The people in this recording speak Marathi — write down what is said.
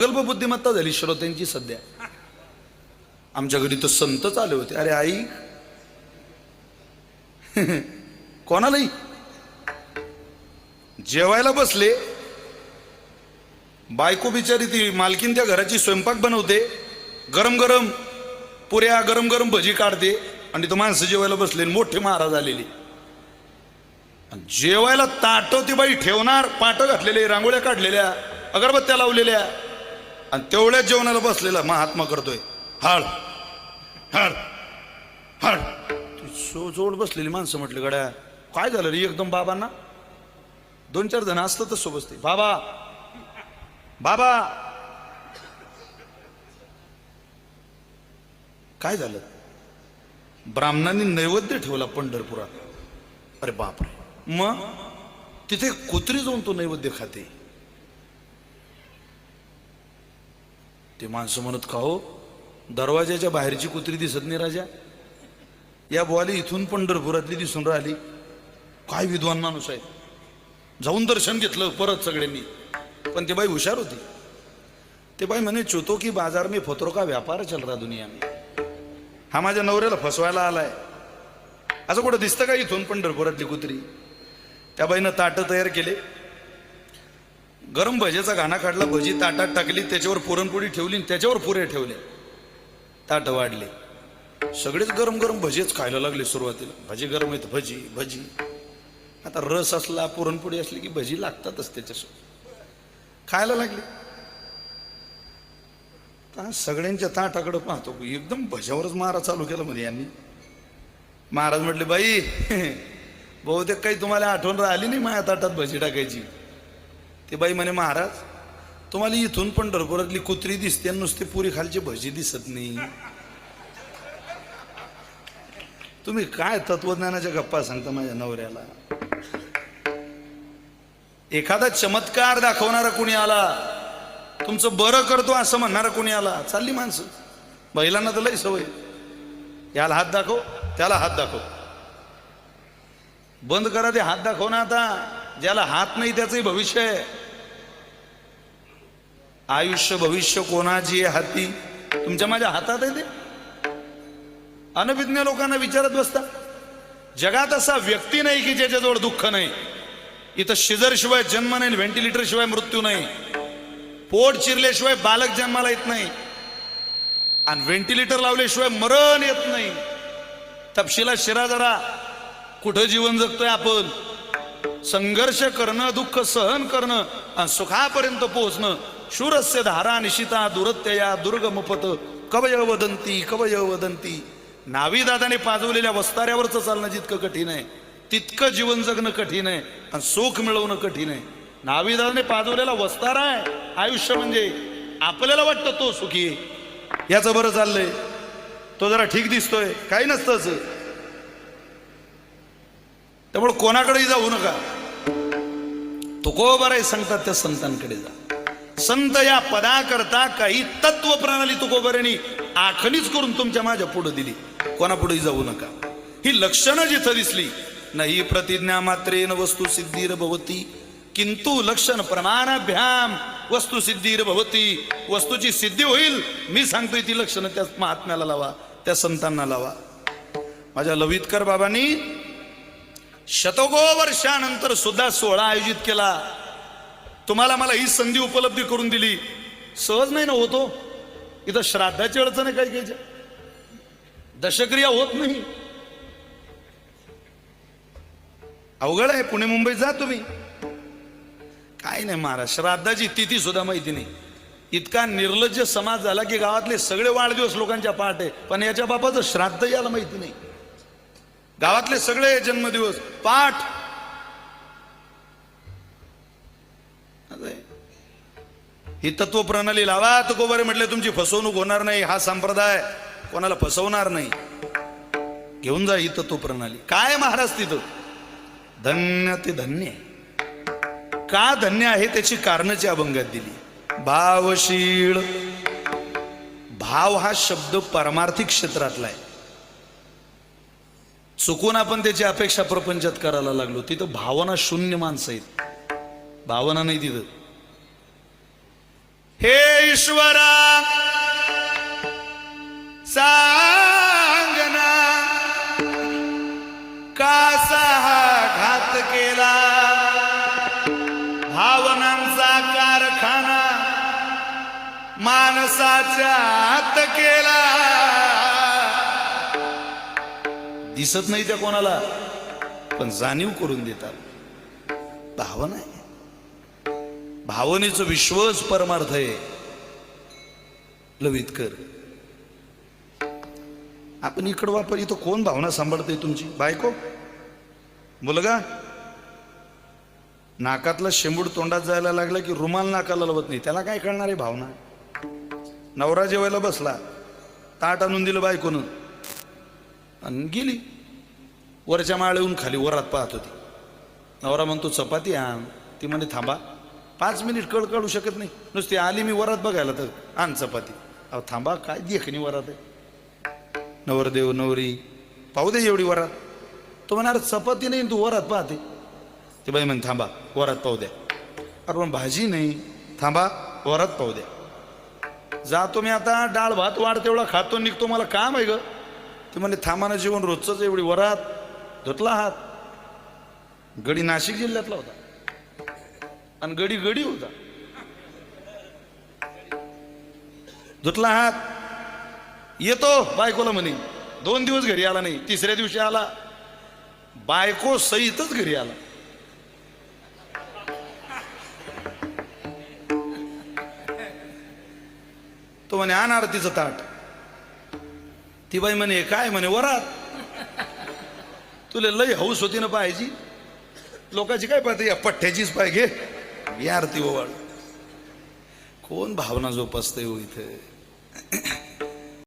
प्रगल्भ बुद्धिमत्ता झाली श्रोत्यांची सध्या. आमच्या घरी तर संतच आले होते. अरे आई. कोणालाही. जेवायला बसले. बायको बिचारी ती मालकीन त्या घराची स्वयंपाक बनवते. गरम गरम पुऱ्या गरम गरम भजी काढते. आणि तो माणसं जेवायला बसले आणि मोठे महाराज आलेले. जेवायला ताट ती बाई ठेवणार पाट घातलेले रांगोळ्या काढलेल्या अगरबत्त्या लावलेल्या. आणि तेवढ्याच जेवणाला बसलेला महात्मा करतोय. हाड हाड हाड सो जोड बसलेली माणसं म्हटली गड्या काय झालं रे एकदम बाबांना? दोन चार जण असतं तसं बसते बाबा बाबा. काय झालं? ब्राह्मणांनी नैवेद्य ठेवला पंढरपुरात. अरे बापरे. मग? तिथे कुत्री जाऊन तो नैवेद्य खाते. ते माणसं म्हणत का हो? दरवाजाच्या बाहेरची कुत्री दिसत नाही राजा. या बुवाली इथून पंढरपुरातली दिसून राहिली. काय विद्वान माणूस आहे. जाऊन दर्शन घेतलं परत सगळ्यांनी. पण ते बाई हुशार होती. ते बाई म्हणे चोतो की बाजार मी फतरो का व्यापार चल रहा दुनिया में? हा माझ्या नवऱ्याला फसवायला आलाय. असं कुठं दिसतं का इथून पंढरपुरातली कुत्री? त्या बाईनं ताटं तयार केले. गरम भजेचा घाणा काढला भजी ताटात टाकली त्याच्यावर पुरणपोळी ठेवली आणि त्याच्यावर पुरे ठेवले. ताट वाढले. सगळेच गरम गरम भजेच खायला लागले सुरुवातीला. भजी गरम आहेत भजी भजी. आता रस असला पुरणपोळी असली की भजी लागतातच त्याच्यासोबत. खायला लागली. सगळ्यांच्या ताटाकडे पाहतो. एकदम भज्यावरच मारा चालू केला म्हणजे यांनी. महाराज म्हटले बाई बहुतेक काही तुम्हाला आठवण राहिली नाही माझ्या ताटात भजी टाकायची. ते बाई म्हणे महाराज तुम्हाला इथून पंढरपुरातली कुत्री दिसते आणि नुसती पुरी खालची भजी दिसत नाही. तुम्ही काय तत्वज्ञानाच्या गप्पा सांगता माझ्या नवऱ्याला? एखादा चमत्कार दाखवणारा कुणी आला तुमचं बरं करतो असं म्हणणारा कुणी आला चालली माणसं. बैलांना तर लई सवय. याला हात दाखव त्याला हात दाखव. बंद करा ते हात दाखव ना आता. ज्याला हात नाही त्याचंही भविष्य आहे. आयुष्य भविष्य कोणाची आहे हाती? तुमच्या माझ्या हातात आहे ते. अनभिज्ञ लोकांना विचारत बसता. जगात असा व्यक्ती नाही की ज्याच्याजवळ दुःख नाही. इथं शिजर शिवाय जन्म नाही व्हेंटिलेटर शिवाय मृत्यू नाही. पोट चिरल्याशिवाय बालक जन्माला येत नाही. आणि व्हेंटिलेटर लावल्याशिवाय मरण येत नाही. तपशिला शिरा जरा. कुठं जीवन जगतोय आपण? संघर्ष करणं दुःख सहन करणं आणि सुखापर्यंत पोहोचणं शूरस्य धारा निशिता दुरत्यया दुर्गमपत कवय वदंती कवय वदंती. नावीदादाने पाजवलेल्या वस्ताऱ्यावरचं चालणं जितकं कठीण आहे तितकं जीवन जगणं कठीण आहे आणि सुख मिळवणं कठीण आहे. नावीदादाने पाजवलेला वस्तारा आहे आयुष्य म्हणजे आपल्याला वाटतं तो सुखी आहे. याचं बरं चाललंय. तो जरा ठीक दिसतोय काही नसतंच त्यामुळे कोणाकडेही जाऊ नका. तुकोबर आहे सांगतात त्या संतांकडे जा. संत या पदाकरता काही तत्व प्रणाली तुकोबऱ्यांनी आखणीच करून तुमच्या माझ्या पुढे दिली. कोणापुढेही जाऊ नका. ही लक्षणं जिथं दिसली नाही प्रतिज्ञा मात्रेन वस्तू सिद्धीर भवती. किंतु लक्षण प्रमाणाभ्याम वस्तू सिद्धीर भवती. वस्तूची सिद्धी होईल मी सांगतोय ती लक्षणं त्या महात्म्याला लावा त्या संतांना लावा. माझ्या लवितकर बाबांनी शतको वर्षानंतर सुद्धा सोहळा आयोजित केला. तुम्हाला मला ही संधी उपलब्ध करून दिली. सहज नाही ना होतो. इथं श्राद्धाची अडचण आहे काही घ्यायच्या दशक्रिया होत नाही. अवघड आहे पुणे मुंबईत जा तुम्ही. काय नाही महाराज श्राद्धाची तिथी सुद्धा माहिती नाही. इतका निर्लज्ज समाज झाला की गावातले सगळे वाढदिवस लोकांच्या पाठ आहे पण याच्या बापाचं श्राद्ध याला माहिती नाही. गावातले सगळे जन्मदिवस पाठ ही तत्व प्रणाली लावा तर बरे म्हटले तुमची फसवणूक होणार नाही हा संप्रदाय कोणाला फसवणार नाही. घेऊन जा ही तत्व प्रणाली काय महाराज तिथं? धन्य ते धन्य. आहे. का धन्य आहे त्याची कारणची अभंगात दिली. भावशीळ. भाव हा शब्द परमार्थिक क्षेत्रातला आहे. चुकून आपण त्याची अपेक्षा प्रपंचात करायला लागलो. तिथं भावना शून्य माणसं आहेत. भावना नाही तिथं. हे ईश्वरा सांगना कासा हा घात केला? भावनांचा कारखाना माणसाच्या हात केला. दिसत नाही त्या कोणाला पण जाणीव करून देतात. भावना आहे. भावनेचं विश्वच परमार्थ आहे. लवित कर. आपण इकडं वापर इथं कोण भावना सांभाळते तुमची? बायको? मुलगा? नाकातला शेंबूड तोंडात जायला लागला की रुमाल नाकाला लावत नाही. त्याला काय कळणार आहे भावना? नवरा जेवायला बसला. ताट आणून दिलं बायकोनं. आणि गेली. वरच्या माळेहून खाली वरात पाहत होती. नवरा म्हणतो चपाती आण. ती म्हणे थांबा. पाच मिनिट कळ काढू शकत नाही. नुसती आली मी वरात बघायला तर आण चपाती. अहो थांबा काय देखणी वरात आहे? नवरदेव नवरी पाहू दे एवढी वरात. तो म्हणणार चपाती नाही तू वरात पाहते. ते बाई म्हणे थांबा वरात पाहू द्या. अरे पण भाजी नाही. थांबा वरात पाहू द्या. जातो मी आता डाळ भात वाढ तेवढा खातो निघतो मला काम आहे ग. ते म्हणे थांबाना जेवण रोजचंच एवढी वरात. धुतला हात. गडी नाशिक जिल्ह्यातला होता. आणि गडी गडी होता. धुतला हात. येतो बायकोला म्हणे. दोन दिवस घरी आला नाही तिसऱ्या दिवशी आला. बायको सहितच घरी आला. तो म्हणे आणार तिचं ताट. ती बाई म्हणे काय? म्हणे वरात. तुला लय हौस होती ना पाहायची? लोकांची काय पाहते या पठ्ठ्याचीच पाय घे. या आरती ओवाळ कोण भावना जोपासते हो इथे?